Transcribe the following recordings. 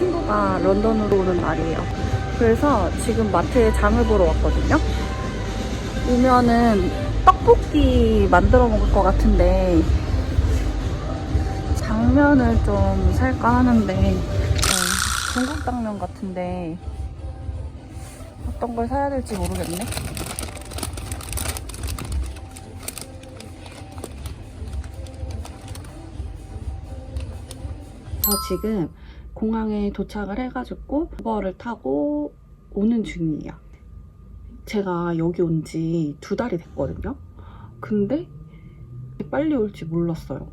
제 친구가 런던으로 오는 날이에요. 그래서 지금 마트에 장을 보러 왔거든요. 오면은 떡볶이 만들어 먹을 것 같은데 당면을 좀 살까 하는데 어, 중국 당면 같은데 어떤 걸 사야 될지 모르겠네. 저 지금 공항에 도착을 해가지고 우버를 타고 오는 중이에요. 제가 여기 온 지 두 달이 됐거든요. 근데 빨리 올지 몰랐어요.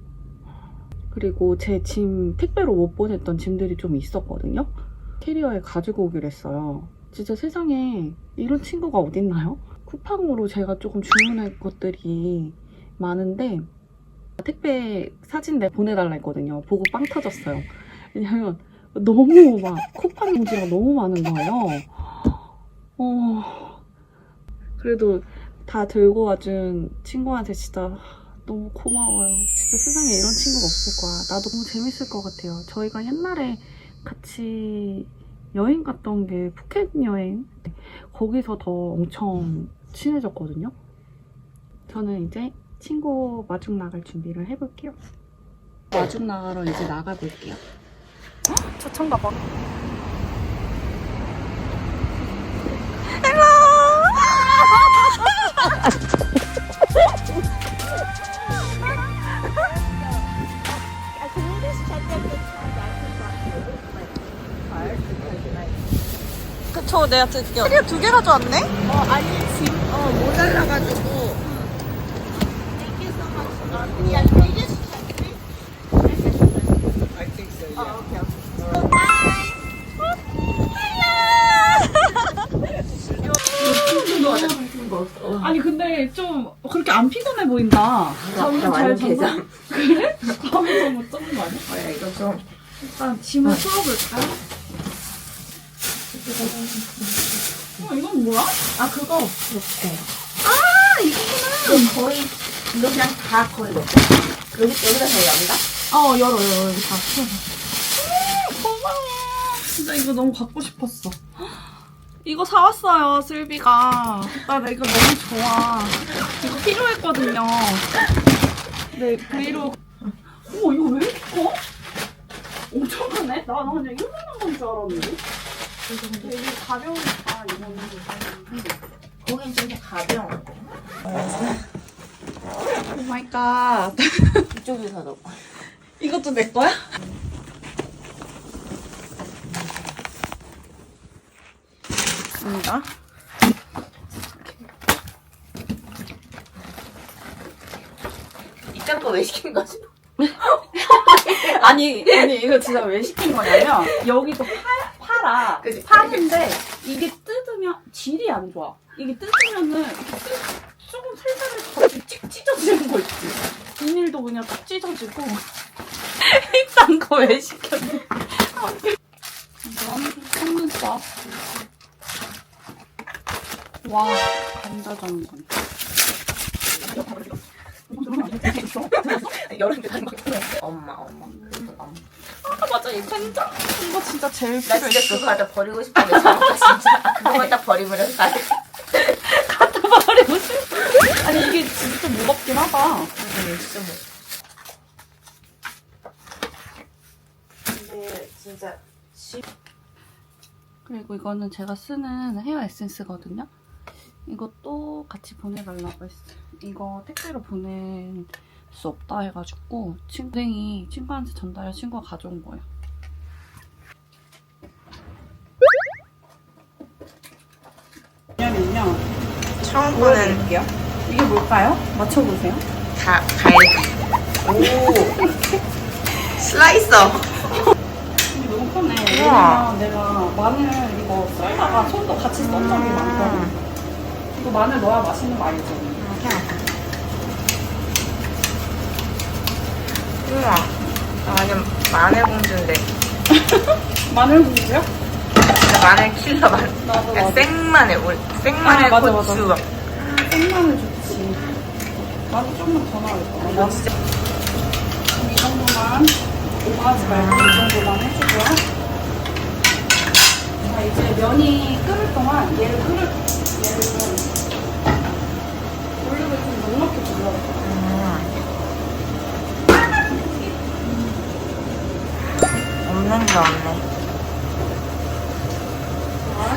그리고 제 짐 택배로 못 보냈던 짐들이 좀 있었거든요. 캐리어에 가지고 오기로 했어요. 진짜 세상에 이런 친구가 어딨나요? 쿠팡으로 제가 조금 주문할 것들이 많은데 택배 사진 내 보내달라 했거든요. 보고 빵 터졌어요. 왜냐면 너무 막 쿠팡 용지가 너무 많은 거예요. 어, 그래도 다 들고 와준 친구한테 진짜 너무 고마워요. 진짜 세상에 이런 친구가 없을 거야. 나도 너무 재밌을 것 같아요. 저희가 옛날에 같이 여행 갔던 게 푸켓 여행. 거기서 더 엄청 친해졌거든요. 저는 이제 친구 마중 나갈 준비를 해볼게요. 마중 나가러 이제 나가볼게요. 초청 가봐. 그쵸, 내가 드릴게요. 캐리어 두개 가져왔네? 어, 아니, 짐, 어, 모자라가지고. Yeah, can 보인다. 잠을 잘 잤나? 그래? 좀못 자는 거 아니야? 어, 야, 이거 좀. 일단 짐을 풀어볼까요? 어 이건 뭐야? 아, 그거, 이렇게. 아 이거구나. 이거 거의, 이거 그냥 다 거의 넣고. 여기, 여기다 더 연다? 어 열어 열어 여기 다 풀어. 음, 고마워. 진짜 이거 너무 갖고 싶었어. 이거 사왔어요 슬비가. 나 이거 너무 좋아. 이거 필요했거든요. 네 브이로그. 어머 이거 왜 이렇게 커? 엄청 크네? 나 그냥 이만한 건 줄 알았는데. 되게 가벼우니까 이거는. 거긴 좀 가벼운 거. 오 마이 갓. 이쪽에서 넣고. 이것도 내 거야? 있습니다. 이딴 거 왜 시킨 거지? 아니, 아니, 이거 진짜 왜 시킨 거냐면, 여기도 파, 팔아. 그치, 파는데, 이게 뜯으면 질이 안 좋아. 이게 뜯으면은, 뜯- 조금 살살해서 틱 찢어지는 거 있지. 비닐도 그냥 딱 찢어지고. 이딴 거 왜 시켰니? 이건 속눈썹. 와. 여름 때 엄마, 엄마. 아, 맞아, 이 된장. 이거 진짜 제일 나 필요해. 진짜 그거 갖다 버리고 저거 진짜. 그거 갖다 버리면 돼. 갖다 버리고 싶어. 아니, 이게 진짜 좀 무겁긴 하다. 진짜 뭐. 근데 진짜 그리고 이거는 제가 쓰는 헤어 에센스거든요. 이것도 같이 보내달라고 했어요. 이거 택배로 보낼 수 없다 해가지고 친구생이 친구한테 전달해 친구가 가져온 거예요. 왜냐면요. 처음 보는 이게 뭘까요? 맞춰보세요. 다 갈비. 오. 슬라이서. 이게 너무 크네. 왜냐면 내가 마늘 이거 썰다가 손도 같이 썼 적이 많거든. 이거 마늘 넣어야 맛있는 거 알죠? 우와. 아, 완전 마늘 공주인데. 마늘 국이요? 진짜 마늘 킬러 마늘. 나도 그냥 맞아. 생마늘, 올- 생마늘 아, 맞아, 고추. 생마늘 좋지. 마늘 조금만 더 넣어야겠다. 나 진짜. 이 정도만 오버하지 말고 이 정도만 해주고요. 자, 이제 면이 끓을 동안 얘를 끓을, 얘를 넉넉히 불러볼게요. 없는 게 없네.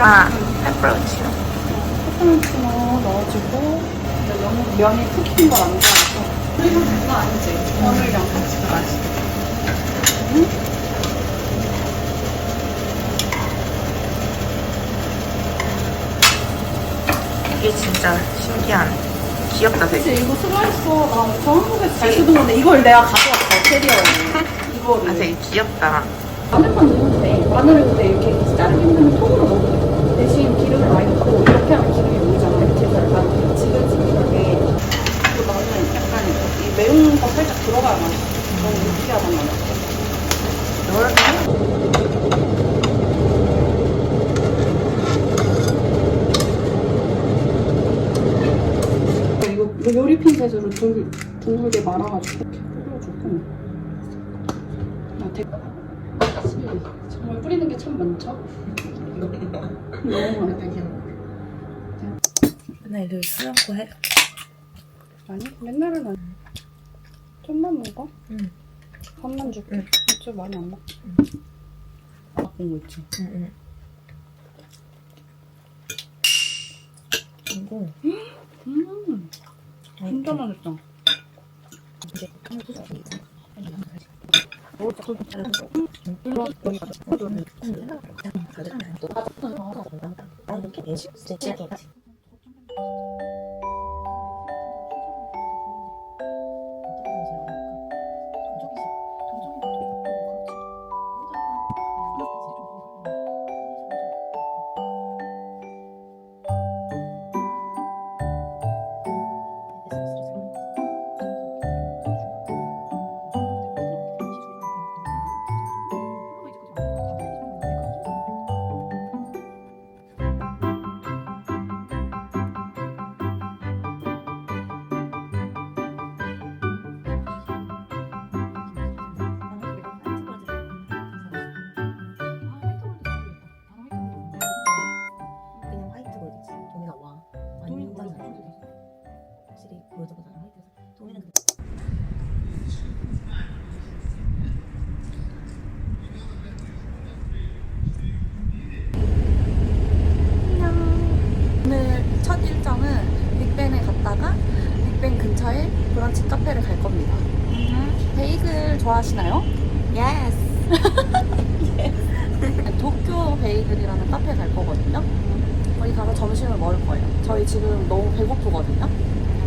아, 페퍼로치노. 페퍼론치노 넣어주고 근데 너무 면이 푹힌 걸안 좋아해서 그리고 그거 아니지? 버물이랑 같이 들어가지. 이게 진짜 신기하네. 귀엽다, 되게. 그치 이거 슬라이서 나저 한국에서 잘 쓰던 건데 이걸 내가 가져왔어 캐리어에. 이거를. 아, 되게 귀엽다. 마늘만 넣어도 돼. 마늘을 근데 이렇게 자르기 힘들면 통으로 넣어도 돼. 대신 기름을 많이 넣고 이렇게 하면 기름이 보이잖아. 이렇게 해서 약간 지글지글하게. 그리고 나는 약간 이 매운 거 살짝 들어가야 맛있어. 너무 느끼하단 말이야. 이거 이 거 요리 핀셋으로 둥글, 둥글게 말아가지고 이렇게 뿌려주고 나 대... 정말 뿌리는 게 참 많죠? 너무 많아 맨날 늘 수영고 해. 아니 맨날은 아니 좀만 먹어? 응. 밥만 줄게 응. 어차피 많이 안 먹지 바쁜 거 있지? 응, 응. 그리고 음 진짜 맛있다. 그 근처에 브런치 카페를 갈 겁니다 베이글 좋아하시나요? Yes. 도쿄 베이글이라는 카페 갈 거거든요. 거기 가서 점심을 먹을 거예요. 저희 지금 너무 배고프거든요.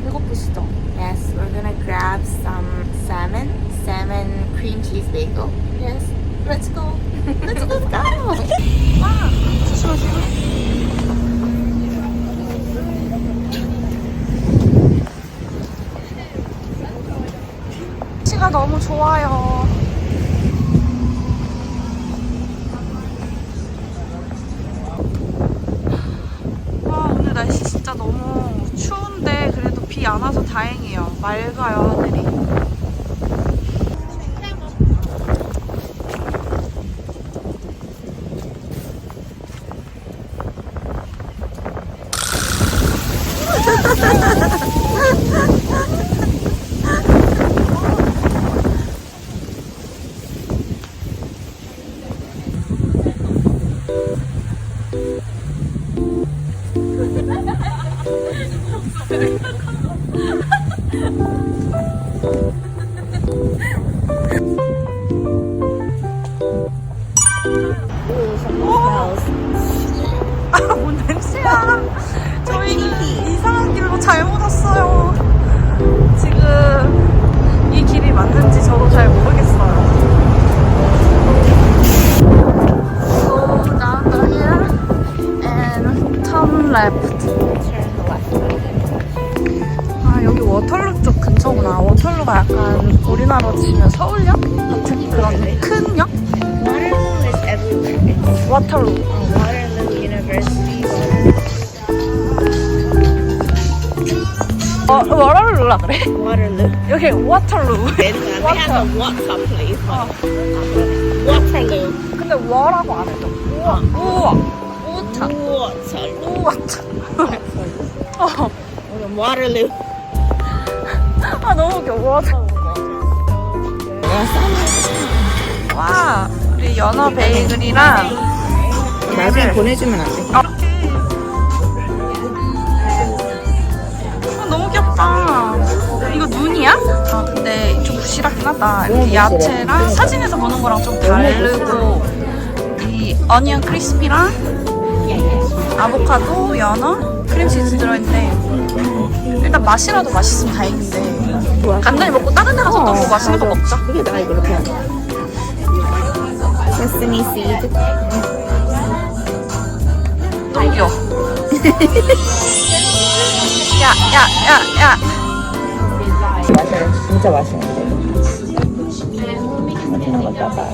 배고프시죠? Yes, we're gonna grab some salmon, salmon cream cheese bagel. Yes. Let's go. Let's go. 와, 조심하세요. 날씨가 너무 좋아요. 저희 이상한 길로 잘못 왔어요. 지금 이 길이 맞는지 저도 잘 모르겠어요. Go down the hill and turn left. 아, 여기 워털루 쪽 근처구나. 워털루가 약간 우리나라로 치면 서울역 같은 그런 큰 역? 워털루. uh, Waterloo University. 어, 워털루라 그래? Waterloo. 여기 워털루. Then uh, we have a water place. 어. Waterloo. 근데 워라고 안 해줘. 우와. 우와. 우와차. 우와차. 어. 오늘 와를루. 아 너무 웃겨. 우와차. 와, 우리 연어 베이글이랑 나중에 보내주면 안 돼? 부실하긴 하다. 이렇게 야채랑 사진에서 보는 거랑 좀 다르고 이 어니언 크리스피랑 아보카도, 연어, 크림치즈 들어있는데 일단 맛이라도 맛있으면 다행인데 간단히 먹고 다른 데 가서 또 뭐 맛있는 거 먹자. 그게 나 이렇게 하자. Sesame seed. 너무 귀여워. 야, 야, 야, 야. 맛있어. 진짜 맛있는 데. 맛있는 거 따봐.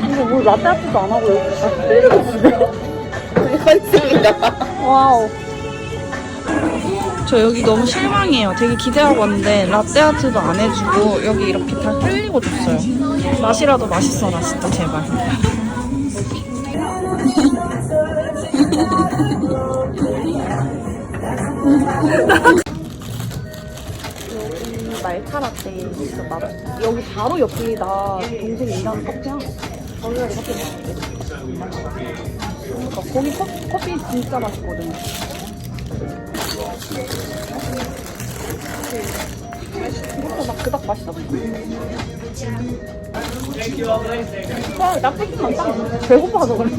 근데 뭐 라떼 아트도 안 하고 여기 다 흘리고 있네. 와우. 저 여기 너무 실망이에요. 되게 기대하고 왔는데 라떼 아트도 안 해주고 여기 이렇게 다 흘리고 줬어요. 맛이라도 맛있어라 진짜 제발. 여기 말차 라떼 진짜 맛. 여기 바로 옆이다. 동생이 일하는 커피야. 거기가 먹는데. 그러니까 거기 커, 커피 진짜 맛있거든. 이것도 막 그닥 맛있어. 아, 나쁘진 않다. 배고파서 그래.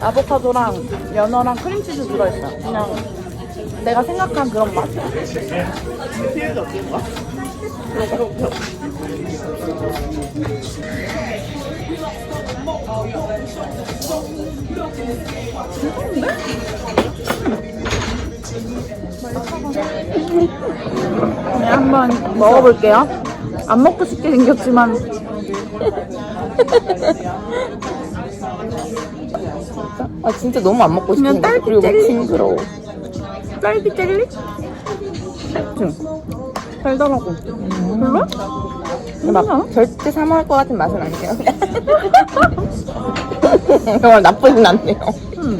아보카도랑 연어랑 크림치즈 들어있어. 그냥 내가 생각한 그런 맛. 네, 한번 먹어볼게요. 안 먹고 싶게 생겼지만 아 진짜 너무 안 먹고 그냥 싶은데. 딸기 그리고 막 젤리? 징그러워. 젤리? 응. 달달하고. 별로? 근데 막 절대 사 먹을 것 같은 맛은 아니에요. 정말 나쁘진 않네요. 응.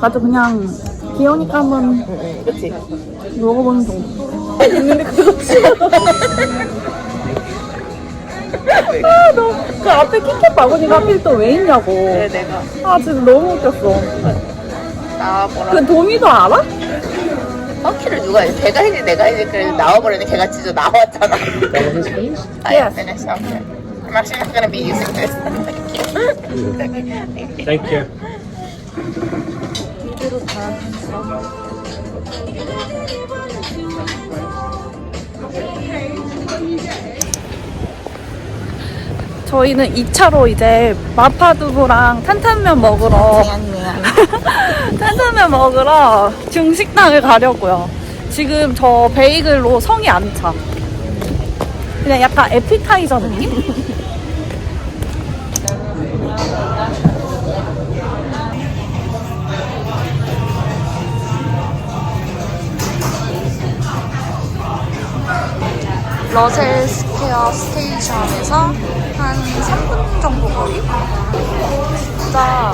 맞아, 그냥 귀여우니까 한번 응, 응, 그치? 먹어보는 정도. 근데 그거 아, 너, 그 앞에 키캣 바구니가 하필 또 왜 있냐고. 네, 내가 아, 지금 너무 웃겼어. 나와보라. 그 도미도 알아? 터키를 누가 해? 걔가 해지 내가 해지 그래 나와버렸네. 걔가 진짜 나왔잖아. I Yes. finished. Okay. I'm actually not gonna be using this. Thank you. 저희는 2차로 이제 마파두부랑 탄탄면 먹으러 탄탄면 먹으러 중식당을 가려고요. 지금 저 베이글로 성이 안 차. 그냥 약간 에피타이저 느낌? 러셀 스퀘어 스테이션에서 한 3분 정도 거리? 진짜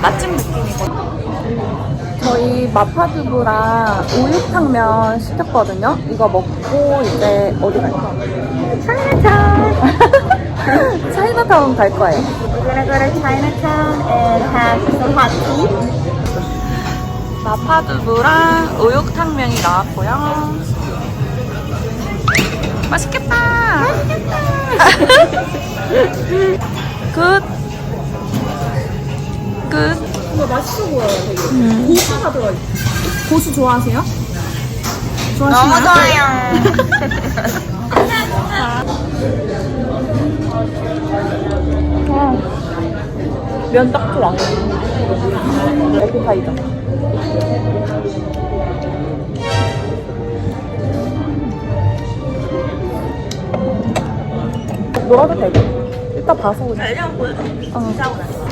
맛집 느낌이거든요. 저희 마파두부랑 우육탕면 시켰거든요. 이거 먹고 이제 어디 갈까? 차이나타운! 차이나타운 갈 거예요. We're gonna go to Chinatown and have some hot tea. 마파두부랑 우육탕면이 나왔고요. 맛있겠다. 맛있겠다. 굿. 굿. 근데 맛있어 보여요, 되게. 고수가 들어있어. 고수 좋아하세요? 너무 좋아하시나요? 좋아요. 면딱 좋아. 에피타이저. 놀아도 되고. 이따 봐서 오자. 그냥 보여. 어. 짜고 나서.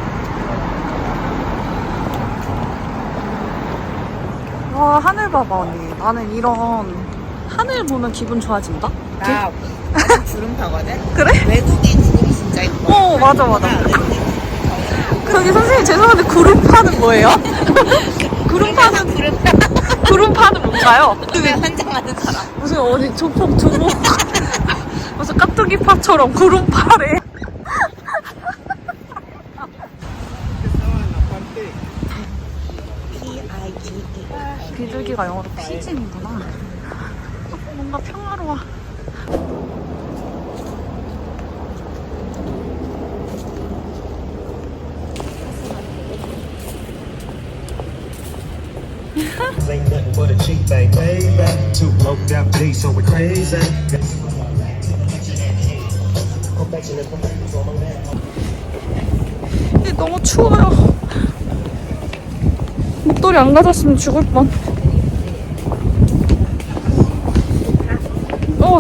와, 하늘 봐봐, 언니. 나는 이런 하늘 보면 기분 좋아진다? 나 구름 타거든? 그래? 외국인 구름이 진짜 이뻐. 어, 맞아, 맞아. 저기 선생님 죄송한데 구름파는 뭐예요? 구름파는 구름 구름파는 뭔가요? 타면 환장하는 사람. 무슨 어디 조폭 조폭 무슨 깍두기파처럼 구름파래. 비둘기가 영어로 피진이구나. 뭔가 평화로워. Ain't nothing but a cheap thing, baby. Two loped out G, so we crazy. 근데 너무 추워요. 목도리 안 가졌으면 죽을 뻔.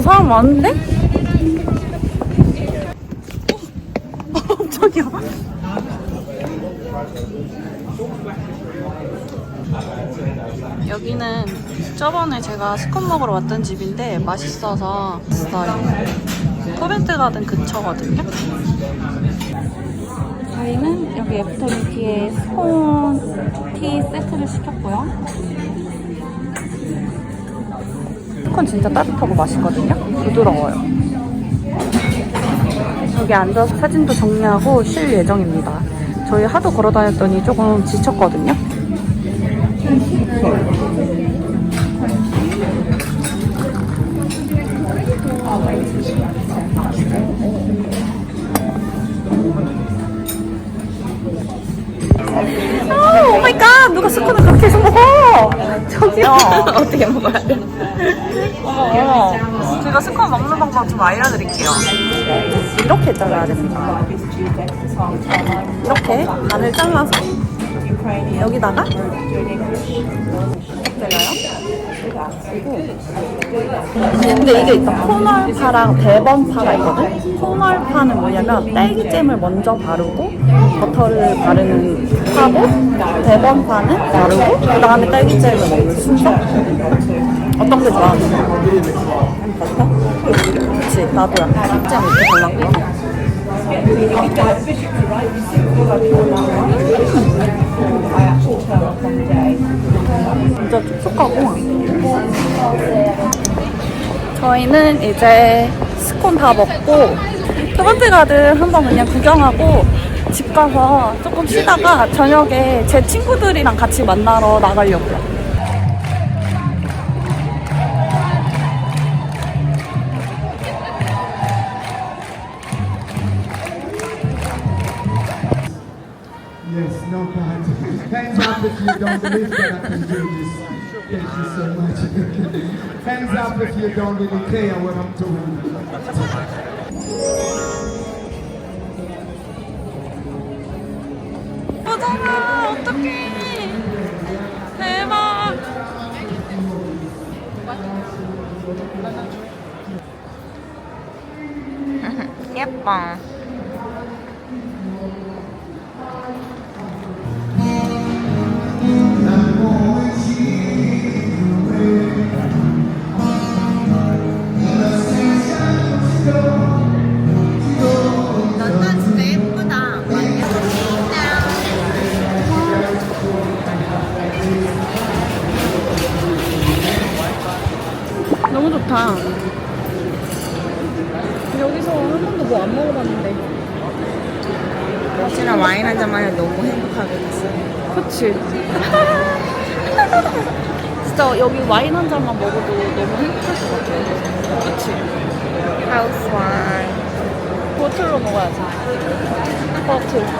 어, 사람 많은데? 어, 깜짝이야. 여기는 저번에 제가 스콘 먹으러 왔던 집인데 맛있어서 왔어요. 코벤트 가든 근처거든요. 저희는 여기 애프터미티에 스콘 티 세트를 시켰고요. 스콘 진짜 따뜻하고 맛있거든요. 부드러워요. 여기 앉아서 사진도 정리하고 쉴 예정입니다. 저희 하도 걸어 다녔더니 조금 지쳤거든요. 오 마이 갓! 누가 스콘을 그렇게 해서 먹어! 저기요! 어떻게 먹어야 돼? 어머. 제가 스콘 먹는 방법 좀 알려드릴게요. 이렇게 잘라야 됩니다. 이렇게 반을 잘라서 여기다가 잘라요. 근데 이게 있다. 코널파랑 대번파가 있거든. 코널파는 뭐냐면 딸기잼을 먼저 바르고 버터를 바르는 파고 대번파는 바르고 그 다음에 딸기잼을 먹는 순서. 어떤 게 좋아하는 거야? 버터? 그치 나도야. 잼 이렇게 발랐고. 진짜 촉촉하고. 저희는 이제 스콘 다 먹고 토번트 가든 한번 그냥 구경하고 집 가서 조금 쉬다가 저녁에 제 친구들이랑 같이 만나러 나가려고요. 예쁘잖아 어떡해 대박 예뻐. 너무 좋다. 여기서 한 번도 뭐 안 먹어봤는데. 혹시나 와인 한 잔만 해도 너무 행복하겠어. 그치. 진짜 여기 와인 한 잔만 먹어도 너무 행복할 것 같아. 그치. 하우스 와인. 버틀로 먹어야지. 버틀.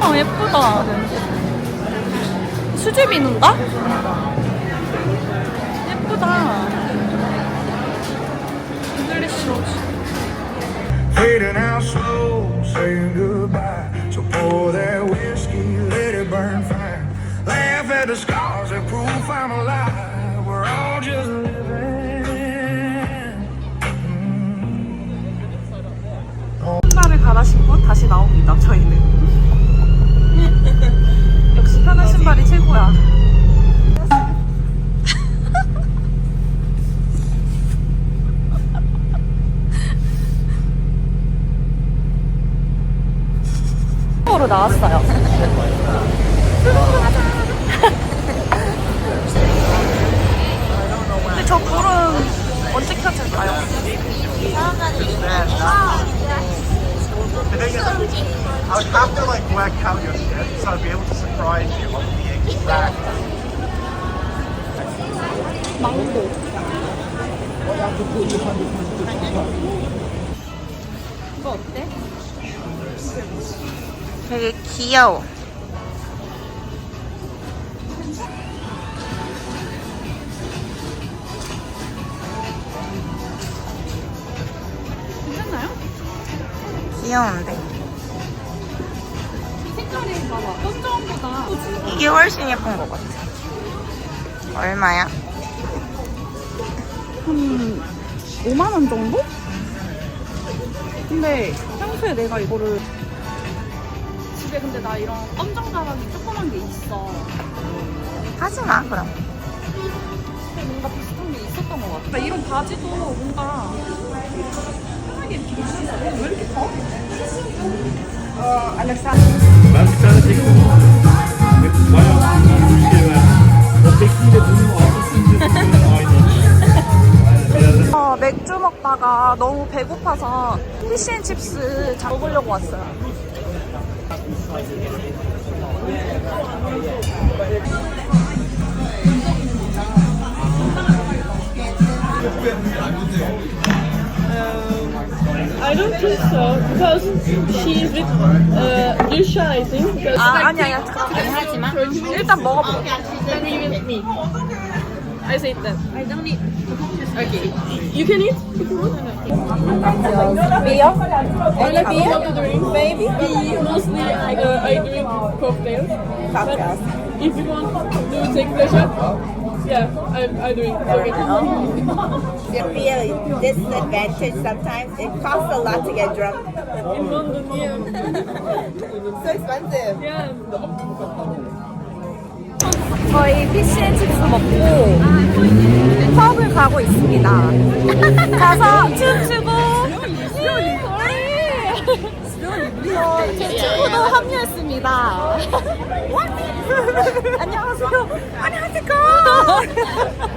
아 예쁘다. 수제 비누인가? 예쁘다 잉글리시 로즈 Fading out slow, saying goodbye. So pour that whiskey, let it burn fine. Laugh at the scars that prove I'm alive. 나왔어요. 근데 저 불은 언제 켜질까요? I would have to like work out your shit, so I'd be able to surprise you on the exact. 망고. 이거 어때? 되게 귀여워. 괜찮나요? 귀여운데. 이 색깔이 봐봐. 쫀쫀보다 이게 훨씬 예쁜 것 같아. 얼마야? 한 5만 원 정도? 근데 평소에 내가 이거를 나 이런 검정 가방이 조그만 게 있어. 하지 마, 그럼. 근데 뭔가 비슷한 게 있었던 것 같아. 나 이런 바지도 뭔가 편하게 이렇게 있어. 왜 이렇게 커? 어, 맥주 먹다가 너무 배고파서 피시앤칩스 먹으려고 왔어요. I don't think so because she's with uh, Dusha, I think. Because 아, 아니, 아니야. 하지만. 일단 먹어볼게. agree with me. I say that. I don't eat. Okay. You can eat. Beer? Any beer? to drink, maybe. Mostly, I, uh, I drink cocktails. But if you want to take shot, yeah, I, I drink. Okay. The beer disadvantage sometimes. It costs a lot to get drunk. In London, yeah. So expensive. Yeah. 저희 피시앤칩스 먹고 펍을 가고 있습니다. 가서 춤추고 어, 제 친구도 합류했습니다. 안녕하세요. 안녕하세요.